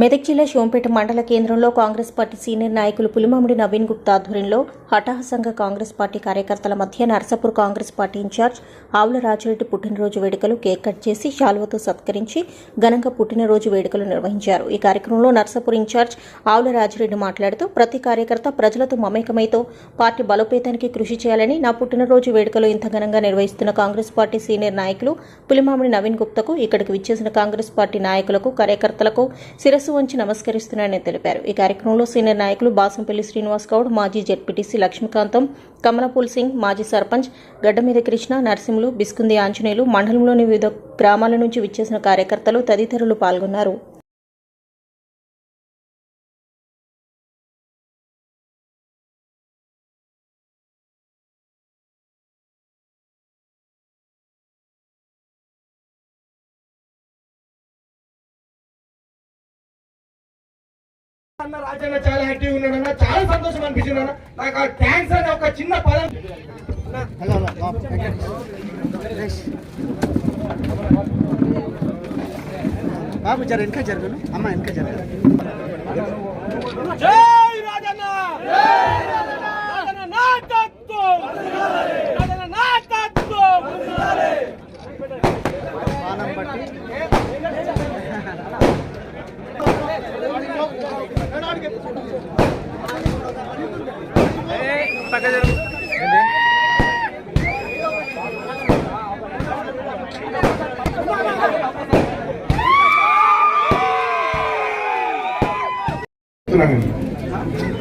మెదక్ జిల్లా శివంపేట మండల కేంద్రంలో కాంగ్రెస్ పార్టీ సీనియర్ నాయకులు పులిమామిడి నవీన్ గుప్తా ఆధ్వర్యంలో హఠాహసంగా కాంగ్రెస్ పార్టీ కార్యకర్తల మధ్య నర్సాపూర్ కాంగ్రెస్ పార్టీ ఇన్ఛార్జ్ ఆవుల రాజిరెడ్డి పుట్టినరోజు వేడుకలు కేక్ కట్ చేసి శాలువతో సత్కరించి ఘనంగా పుట్టినరోజు వేడుకలు నిర్వహించారు. ఈ కార్యక్రమంలో నర్సాపూర్ ఇన్ఛార్జ్ ఆవుల రాజిరెడ్డి మాట్లాడుతూ ప్రతి కార్యకర్త ప్రజలతో మమేకమైతో పార్టీ బలోపేతానికి కృషి చేయాలని నా పుట్టినరోజు వేడుకలు ఇంత ఘనంగా నిర్వహిస్తున్న కాంగ్రెస్ పార్టీ సీనియర్ నాయకులు పులిమామిడి నవీన్ గుప్తకు ఇక్కడికి విచ్చేసిన కాంగ్రెస్ పార్టీ నాయకులకు కార్యకర్తలకు శిరస్సు వంచి నమస్కరిస్తున్నానని తెలిపారు. ఈ కార్యక్రమంలో సీనియర్ నాయకులు బాసంపల్లి శ్రీనివాస్ గౌడ్ మాజీ జెడ్పీటీసీ లక్ష్మీకాంతం కమలపూల్ సింగ్ మాజీ సర్పంచ్ గడ్డమీద కృష్ణ నరసింహులు బిస్కుంది ఆంజనేయులు మండలంలోని వివిధ గ్రామాల నుంచి విచ్చేసిన కార్యకర్తలు తదితరులు పాల్గొన్నారు. అన్న రాజన్న చాలా యాక్టివ్ ఉన్నాడన్న చాలా సంతోషం అనిపించింది అన్న. నాకు ఆ థ్యాంక్స్ అనే ఒక చిన్న పదం. బాబు జర వెనక జరగను. అమ్మ వెనక జరగను జై రాజన్న!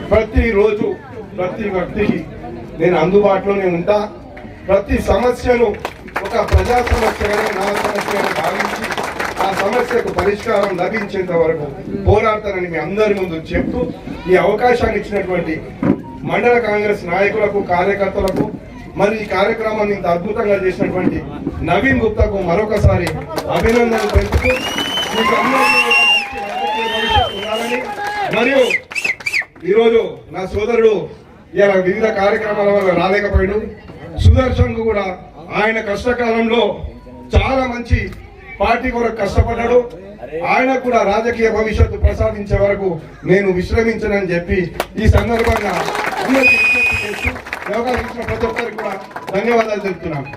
ప్రతిరోజు ప్రతి వ్యక్తికి నేను అందుబాటులోనే ఉంటా. ప్రతి సమస్యను ఒక ప్రజా సమస్యగా నా సమస్యగా భావించి ఆ సమస్యకు పరిష్కారం లభించేంత వరకు పోరాడతానని మీ అందరి ముందు చెప్తూ ఈ అవకాశాన్ని ఇచ్చినటువంటి మండల కాంగ్రెస్ నాయకులకు కార్యకర్తలకు మరి ఈ కార్యక్రమాన్ని ఇంత అద్భుతంగా చేసినటువంటి నవీన్ గుప్తాకు మరొకసారి అభినందనలు తెలుపుతూ మరియు ఈరోజు నా సోదరుడు ఇలా వివిధ కార్యక్రమాల వల్ల రాలేకపోయాడు. సుదర్శన్ కూడా ఆయన కష్టకాలంలో చాలా మంచి పార్టీ కొరకు కష్టపడ్డాడు. ఆయన కూడా రాజకీయ భవిష్యత్తు ప్రసాదించే వరకు నేను విశ్రమించనని చెప్పి ఈ సందర్భంగా అందరికీ విజ్ఞప్తి చేస్తూ యోగా అవకాశం ఇచ్చిన ప్రతి ఒక్కరికి కూడా ధన్యవాదాలు తెలుపుతున్నాను